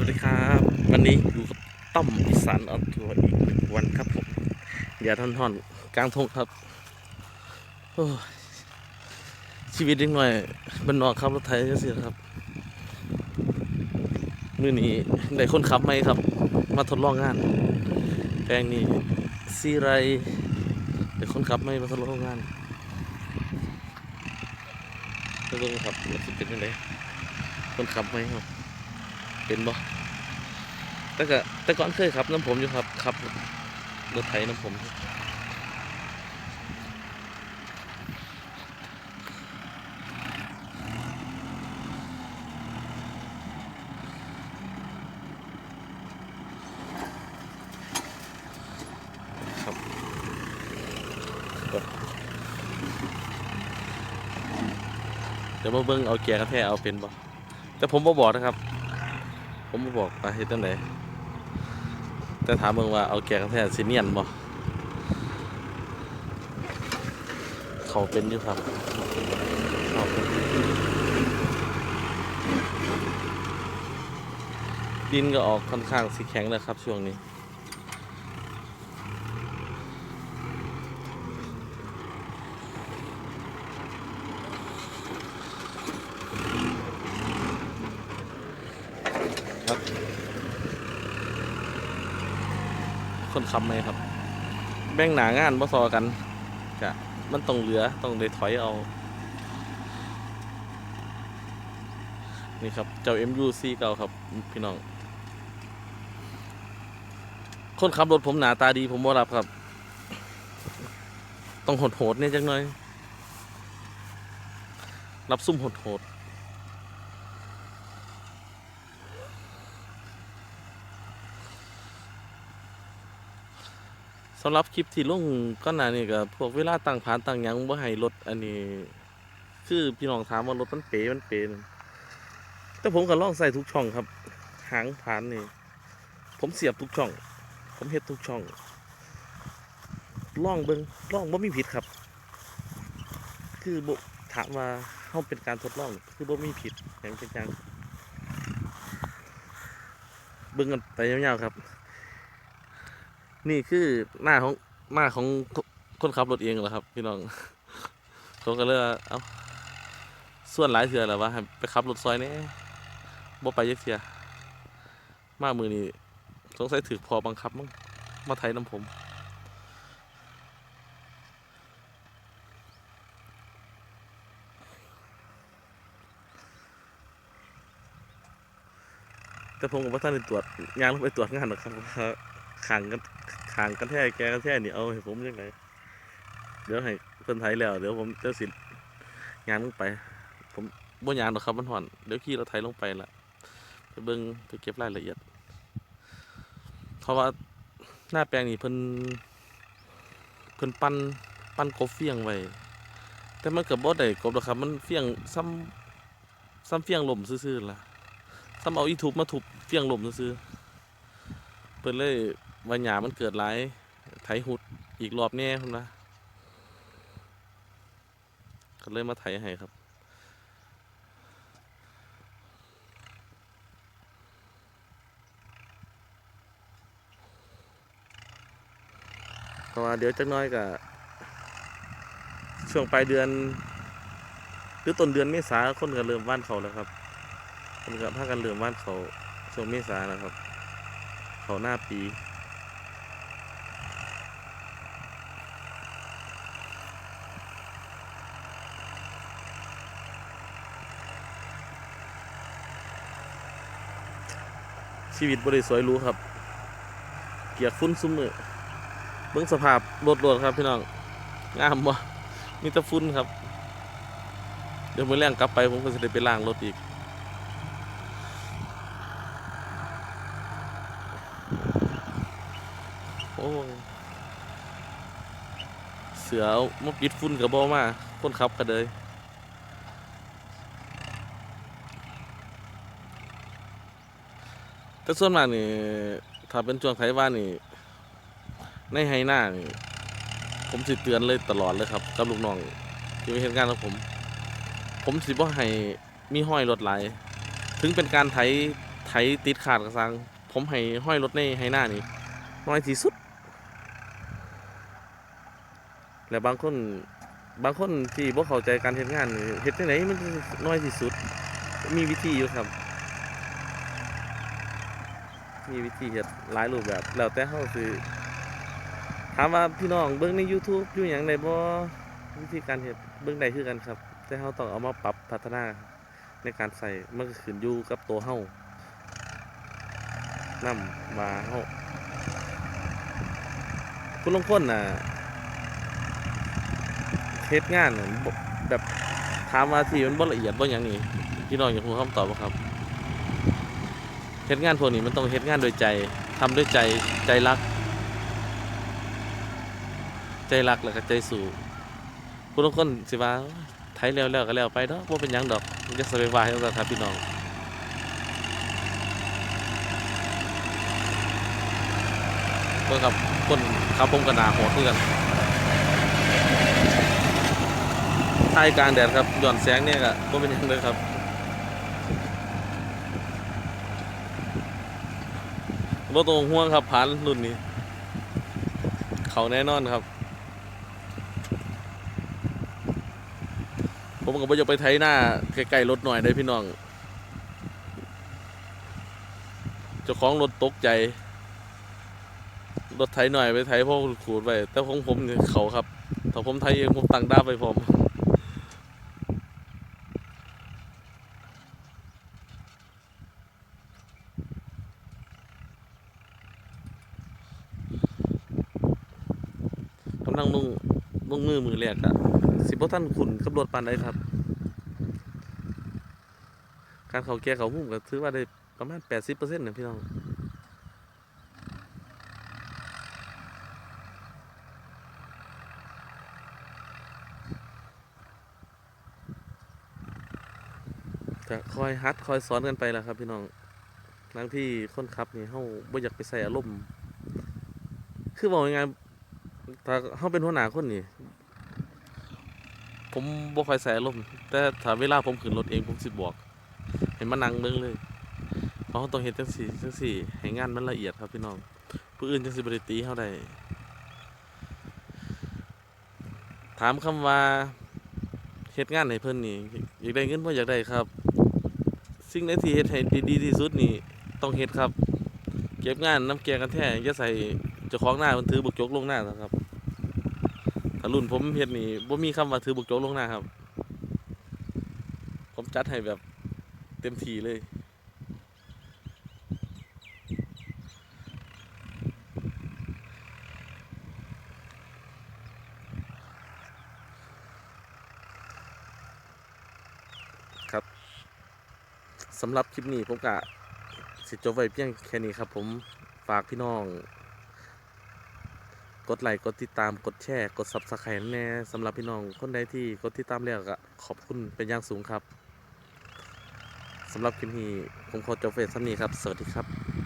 วัสดีครับ วันนี้อยู่กับต้อมอีสานออนทัวร์อีกหนึ่งวันครับผมอย่าทอนทอนๆกลางทงครับโอ้ชีวิตเล็กหน่อยมันนอกขับรถไทยจะเสียครับมื่อนี้ได้คนขับไหมครับ มาทดลองงานแปลงนี้ซีไรได้คนขับไหมมาทดลองงานทดลองครับมันจะเป็นยังไงคนขับไหมครับ เป็นบ่แต่ก็แต่ก่อนเคยขับน้ำผมอยู่ครับขับรถไถน้ำผมเดี๋ยวมาเบิ่งเอาแกกระแทเอาเป็นบ่แต่ผมบ่บอกนะครับ ผมบ่บอกว่าเฮ็ดจังไดแต่ถามเบิ่งว่าเอาแกงแท้สิเนียนบ่เขาเป็นอยู่ครับเขาเป็นดินก็ออกค่อนข้างสีแข็งนะครับช่วงนี้ คนขับไหมครับ แบ่งหนางานบ่ซอกันกะมันต้องเหลือต้องได้ถอยเอา นี่ครับ เจ้า MUC เก่าครับ พี่น้อง คนขับรถผมหนาตาดีผมบ่รับครับ ต้องโหดๆเนี่ยจังหน่อยรับซุ่มโหดๆ สำหรับคลิปที่ลงก็น่านี่ก็พวกเวลาตั้งผ่านตั้งหยังบ่ให้รถอันนี้ คือพี่น้องถามว่ารถมันเป๋มันเป๋นแต่ผมก็ลองใส่ทุกช่องครับ หางผ่านนี่ ผมเสียบทุกช่อง ผมเฮ็ดทุกช่องล่องเบิ่งล่องบ่มีผิดครับ คือบ่ถามว่าเฮาเป็นการทดลอง คือบ่มีผิดแหงจังเบิ่งกันไปยาวๆครับ นี่คือหน้าของหน้าของคนขับรถเองเหรอครับ พี่น้องเขาก็เลยว่าเอ้าส่วนหลายเถื่อแหละว่าไปขับรถซอยนี่บ่ไปยักเทียมามือนี้สงสัยถือพอบังคับมั้งมาไทยน้ำผมแต่ผมกับว่าท่านได้ตรวจยางลงไปตรวจงานหรอกครับ ขางกันขางกันแท้แกกันแท้นี่เอาให้ผมยังไงเดี๋ยวให้เพิ่นไทยแล้ว เดี๋ยวผมจะสิงานลงไป ผมบ่ยางหรอกครับมันห่อนเดี๋ยวขี่เราไทยลงไปละไปเบิ่งไปเก็บรายละเอียด เพราะว่าหน้าแปลงนี่เพิ่นเพิ่นปั้นปั้นกบเฟียงไว้แต่มันก็บ่ได้กบหรอกครับ มันเฟียงซ้ำซ้ำเฟียงลมซื่อๆล่ะซ้ำเอาอีทุบมาทุบเฟียงลมซื่อๆเปิดเลย วันหยามันเกิดหลายไถหุดอีกรอบแน่คุณนะก็เลยมาไถให้ครับเพราะว่าเดี๋ยวจักน้อยก็ช่วงปลายเดือน หรือต้นเดือนเมษาคนก็เริ่มว่านเขาแล้วครับผมกับพากันเริ่มว่านเขาช่วงเมษานะครับ เขาหน้าปี ชีวิตบริสวยรู้ครับ เกียกฟุ้นซุ้มมือเบื้องสภาพรถรถครับพี่น้องงามบ่มีแต่ฟุ้นครับ เดี๋ยวมือแรงกลับไปผมก็จะได้ไปล้างรถอีกโอ้เสือมาปิดฝุ่นกับบอมาคนขับกันเลย แต่ส่วนมากนี่ถ้าเป็นช่วงไถว่านี่ ในไฮหน้านี่ ผมสิเตือนเลยตลอดเลยครับ กับลูกน้องที่ไม่เห็นงานของผม ผมสิบ่ให้มีห้อยรถไหลถึงเป็นการไถไถติดขาดกระสัง ผมให้ห้อยรถในให้หน้านี่น้อยที่สุด แล้วบางคนบางคนที่บ่เข้าใจการเฮ็ดงานเฮ็ดจังไดมันน้อยที่สุด มีวิธีอยู่ครับ มีวิธีเฮ็ดหลายรูปแบบแล้วแต่เฮาสิถามว่าพี่น้องเบิ่งใน YouTube อยู่หยังได้บ่วิธีการเฮ็ดเบิ่งได้คือกันครับ แต่เฮาต้องเอามาปรับพัฒนาในการใส่มันก็ขึ้นอยู่กับตัวเฮานำว่าเฮาคุณลงคนน่ะเฮ็ดงานแบบถามว่าที่มันบ่ละเอียดบ่หยังนี่พี่น้องอยากรู้คำตอบบ่ครับ เฮ็ดงานพวกนี้มันต้องเฮ็ดงานโดยใจทำด้วยใจใจรัก ใจรักแล้วก็ใจสู้ผู้ลางคนสิว่าไทยแล้วแล้วก็แล้วไปเนาะบ่าเป็นยังดอกมันจะสบายว่าจังซั่นครับพี่น้องเบิ่งครับคนขับผมก็หน้าโหดคือนท้ายกลางแดดครับหย้อนแสงเนี่ยก็บ่เป็นยังเลยครับ บ่ต้องห่วงครับผ่านรุ่นนี้ เขาแน่นอนครับ ผมก็บ่อยากไปไถหน้าใกล้ๆรถหน่อยได้พี่น้องเจ้าของรถตกใจรถไถหน่อยไปไถพ่อขูดไปแต่ของผมเนี่ยเขาครับถ้าผมไถเองผมตั้งด้าไปพร้อมำลังลงลงมือมือแรกอะสิบ่ท่านขุนกับรถปานใดครับ การเขาแก้เขาหุ้มก็ถือว่าได้ประมาณ80%นะพี่น้องก็คอยฮัดคอยสอนกันไปแหละครับ พี่น้องทั้งที่คนขับนี่เฮาบ่อยากไปใส่อารมณ์คือบอกยังไง ถ้าเขาเป็นหัวหน้าคนนี่ ผมบ่ค่อยใส่อารมณ์แต่ถ้าเวลาผมขึ้นรถเองผมสิบอกให้มานั่งเบิ่งเลยเพราะเขาต้องเฮ็ดจังซี่จังซี่ให้งานมันละเอียดครับพี่น้องผู้อื่นจังสิบ่ได้ตีเฮาได้ถามคำว่าเฮ็ดงานให้เพิ่นนี่อยากได้เงินบ่อยากได้ครับ สิ่งใดที่เฮ็ดให้ดีๆที่สุดนี่ต้องเฮ็ดครับ เก็บงานน้ำแกงกันแท้อย่าใส่เจ้าของหน้ามันถือบุกจกลงหน้านะครับ ถ้ารุ่นผมเฮ็ดนี่บ่มีคำว่าถือบุกโจกลงหน้าครับ ผมจัดให้แบบเต็มทีเลย ครับสำหรับคลิปนี้ผมกะสิจบไว้เพียงแค่นี้ครับผมฝากพี่น้อง กดไลค์กดติดตามกดแชร์กดซับสไครต์แน่สำหรับพี่น้องคนใดที่กดติดตามแล้วก็ขอบคุณเป็นอย่างสูงครับสำหรับคลิปนี้ผมขอจบเฟซซ้ำนี้ครับ สวัสดีครับ